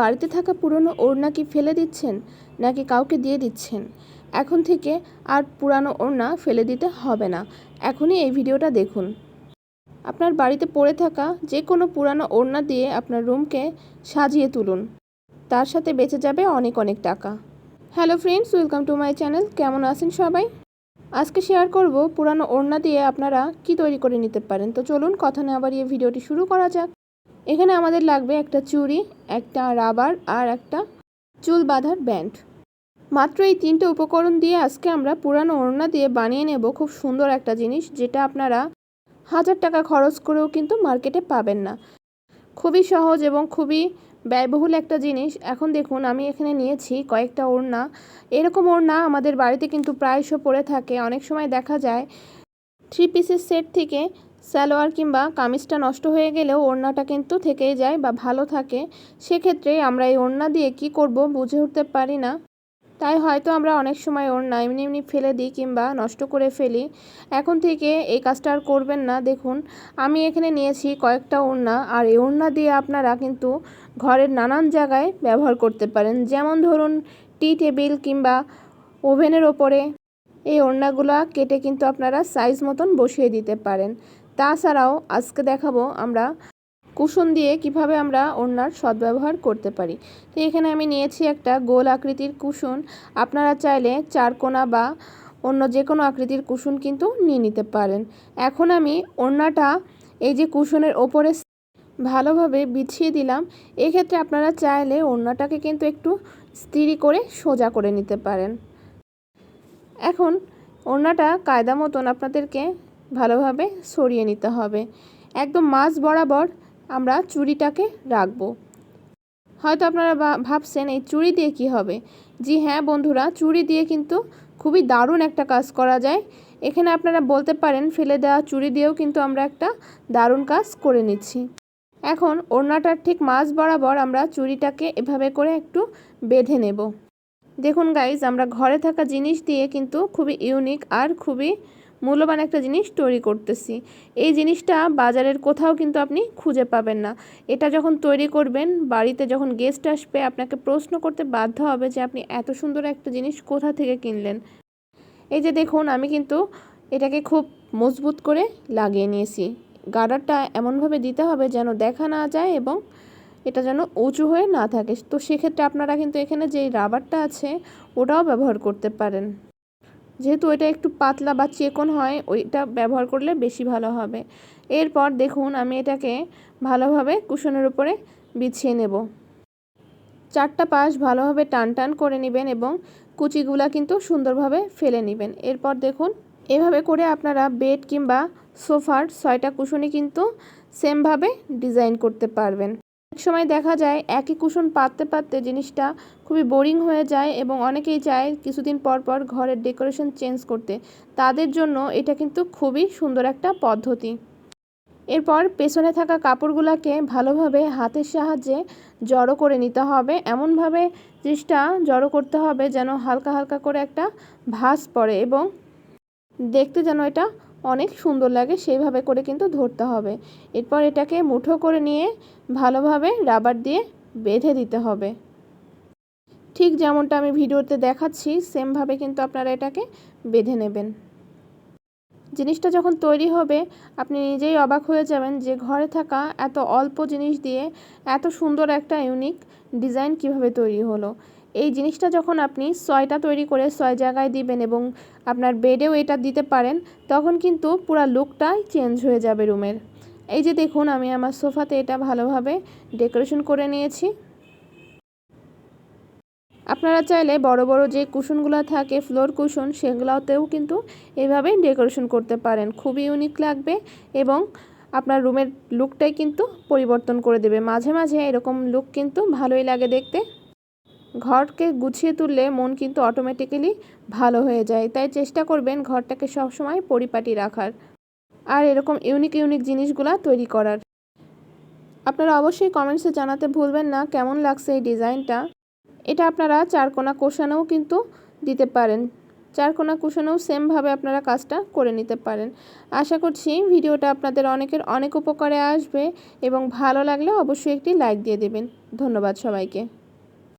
বাড়িতে থাকা পুরনো ওড়না কি ফেলে দিচ্ছেন, নাকি কাউকে দিয়ে দিচ্ছেন? এখন থেকে আর পুরানো ওড়না ফেলে দিতে হবে না। এখনই এই ভিডিওটা দেখুন। আপনার বাড়িতে পড়ে থাকা যে কোনো পুরানো ওড়না দিয়ে আপনার রুমকে সাজিয়ে তুলুন। তার সাথে বেঁচে যাবে অনেক অনেক টাকা। Hello friends, welcome to my channel. কেমন আছেন সবাই? আজকে শেয়ার করব পুরানো ওড়না দিয়ে আপনারা কি তৈরি করে নিতে পারেন। তো চলুন কথা না বাড়িয়ে ভিডিওটি শুরু করা যাক। এখানে আমাদের লাগবে একটা চুড়ি, একটা রাবার আর একটা চুল বাঁধার ব্যান্ড। মাত্র এই তিনটে উপকরণ দিয়ে আজকে আমরা পুরানো ওড়না দিয়ে বানিয়ে নেব খুব সুন্দর একটা জিনিস, যেটা আপনারা হাজার টাকা খরচ করেও কিন্তু মার্কেটে পাবেন না। খুবই সহজ এবং খুবই ব্যয়বহুল একটা জিনিস। এখন দেখুন, আমি এখানে নিয়েছি কয়েকটা ওড়না। এরকম ওড়না আমাদের বাড়িতে কিন্তু প্রায়শ পড়ে থাকে। অনেক সময় দেখা যায়, থ্রি পিসের সেট থেকে সালোয়ার কিংবা কামিজটা নষ্ট হয়ে গেলেও ওড়নাটা কিন্তু থেকেই যায় বা ভালো থাকে, সেক্ষেত্রে আমরা এই ওড়না দিয়ে কি করব বুঝে উঠতে পারি না। তাই হয়তো আমরা অনেক সময় ওড়না এমনি এমনি ফেলে দিই কিংবা নষ্ট করে ফেলি। এখন থেকে এই কাজটা আর করবেন না। দেখুন, আমি এখানে নিয়েছি কয়েকটা ওড়না, আর এই ওড়না দিয়ে আপনারা কিন্তু ঘরের নানান জায়গায় ব্যবহার করতে পারেন। যেমন ধরুন, টি টেবিল কিংবা ওভেনের ওপরে। এই ওড়নাগুলো কেটে কিন্তু আপনারা সাইজ মতন বসিয়ে দিতে পারেন। তাছাড়াও আজকে দেখাবো আমরা কুশন দিয়ে কীভাবে আমরা ওড়নার সদ্ব্যবহার করতে পারি। তো এখানে আমি নিয়েছি একটা গোল আকৃতির কুশন। আপনারা চাইলে চারকোনা বা অন্য যে কোনো আকৃতির কুশন কিন্তু নিয়ে নিতে পারেন। এখন আমি ওড়নাটা এই যে কুশনের ওপরে ভালোভাবে বিছিয়ে দিলাম। এক্ষেত্রে আপনারা চাইলে ওড়নাটাকে কিন্তু একটু স্থিরি করে সোজা করে নিতে পারেন। এখন ওড়নাটা কায়দা মতন আপনাদেরকে ভালোভাবে সরিয়ে নিতে হবে। একদম মাছ বরাবর আমরা চুড়িটাকে রাখব। হয়তো আপনারা ভাবছেন, এই চুড়ি দিয়ে কি হবে? জি হ্যাঁ বন্ধুরা, চুড়ি দিয়ে কিন্তু খুবই দারুণ একটা কাজ করা যায়। এখানে আপনারা বলতে পারেন, ফেলে দেওয়া চুড়ি দিয়েও কিন্তু আমরা একটা দারুণ কাজ করে নিচ্ছি। এখন ওড়নাটার ঠিক মাছ বরাবর আমরা চুড়িটাকে এভাবে করে একটু বেঁধে নেব। দেখুন গাইজ আমরা ঘরে থাকা জিনিস দিয়ে কিন্তু খুবই ইউনিক আর খুবই মূল্যবান একটা জিনিস তৈরি করতেছি। এই জিনিসটা বাজারের কোথাও কিন্তু আপনি খুঁজে পাবেন না। এটা যখন তৈরি করবেন, বাড়িতে যখন গেস্ট আসবে, আপনাকে প্রশ্ন করতে বাধ্য হবে যে আপনি এত সুন্দর একটা জিনিস কোথা থেকে কিনলেন। এই যে দেখুন, আমি কিন্তু এটাকে খুব মজবুত করে লাগিয়ে নিয়েছি। গার্ডারটা এমনভাবে দিতে হবে যেন দেখা না যায় এবং এটা যেন উঁচু হয়ে না থাকে। তো সেক্ষেত্রে আপনারা কিন্তু এখানে যে রাবারটা আছে, ওটাও ব্যবহার করতে পারেন। যেহেতু এটা একটু পাতলা বা চেকন হয়, ওইটা ব্যবহার করলে বেশি ভালো হবে। এরপর দেখুন আমি এটাকে ভালোভাবে কুশনের উপরে বিছিয়ে নেব। চারটা পাশ ভালোভাবে টান টান করে নেবেন এবং কুচিগুলা কিন্তু সুন্দরভাবে ফেলে নেবেন। এরপর দেখুন, এভাবে করে আপনারা বেড কিংবা সোফার ছয়টা কুশনই কিন্তু সেমভাবে ডিজাইন করতে পারবেন। সময় দেখা যায় একই কুশন পাততে পাততে জিনিসটা খুবই বোরিং হয়ে যায় এবং অনেকেই চায় কিছুদিন পর পর ঘরের ডেকোরেশন চেঞ্জ করতে। তাদের জন্য এটা কিন্তু খুবই সুন্দর একটা পদ্ধতি। এরপর পেছনে থাকা কাপড়গুলোকে ভালোভাবে হাতের সাহায্যে জড়ো করে নিতে হবে। এমনভাবে জিনিসটা জড়ো করতে হবে যেন হালকা হালকা করে একটা ভাস পড়ে এবং দেখতে যেন এটা অনেক সুন্দর লাগে, সেইভাবে করে কিন্তু ধরতে হবে। এরপর এটাকে মুঠো করে নিয়ে ভালোভাবে রাবার দিয়ে বেঁধে দিতে হবে। ঠিক যেমনটা আমি ভিডিওতে দেখাচ্ছি, সেমভাবে কিন্তু আপনারা এটাকে বেঁধে নেবেন। জিনিসটা যখন তৈরি হবে, আপনি নিজেই অবাক হয়ে যাবেন যে ঘরে থাকা এত অল্প জিনিস দিয়ে এত সুন্দর একটা, ইউনিক ডিজাইন কীভাবে তৈরি হলো। এই জিনিসটা যখন আপনি ছয়টা তৈরি করে ছয় জায়গায় দিবেন এবং আপনার বেডেও এটা দিতে পারেন, তখন কিন্তু পুরো লুকটাই চেঞ্জ হয়ে যাবে রুমের। এই যে দেখুন, আমি আমার সোফাতে এটা ভালোভাবে ডেকোরেশন করে নিয়েছি। আপনারা চাইলে বড় বড় যে কুশনগুলো থাকে, ফ্লোর কুশন, সেগুলোতেও কিন্তু এভাবেই ডেকোরেশন করতে পারেন। খুবই ইউনিক লাগবে এবং আপনার রুমের লুকটাই কিন্তু পরিবর্তন করে দেবে। মাঝে মাঝে এরকম লুক কিন্তু ভালোই লাগে দেখতে। ঘরকে গুছিয়ে তুললে মন কিন্তু অটোমেটিক্যালি ভালো হয়ে যায়। তাই চেষ্টা করবেন ঘরটাকে সবসময় পরিপাটি রাখার আর এরকম ইউনিক ইউনিক জিনিসগুলা তৈরি করার। আপনারা অবশ্যই কমেন্টসে জানাতে ভুলবেন না কেমন লাগছে এই ডিজাইনটা। এটা আপনারা চারকোনা কোষানোও কিন্তু দিতে পারেন। চারকোনা কুশনেও সেমভাবে আপনারা কাজটা করে নিতে পারেন। আশা করছি ভিডিওটা আপনাদের অনেকের অনেক উপকারে আসবে এবং ভালো লাগলে অবশ্যই একটি লাইক দিয়ে দেবেন। ধন্যবাদ সবাইকে।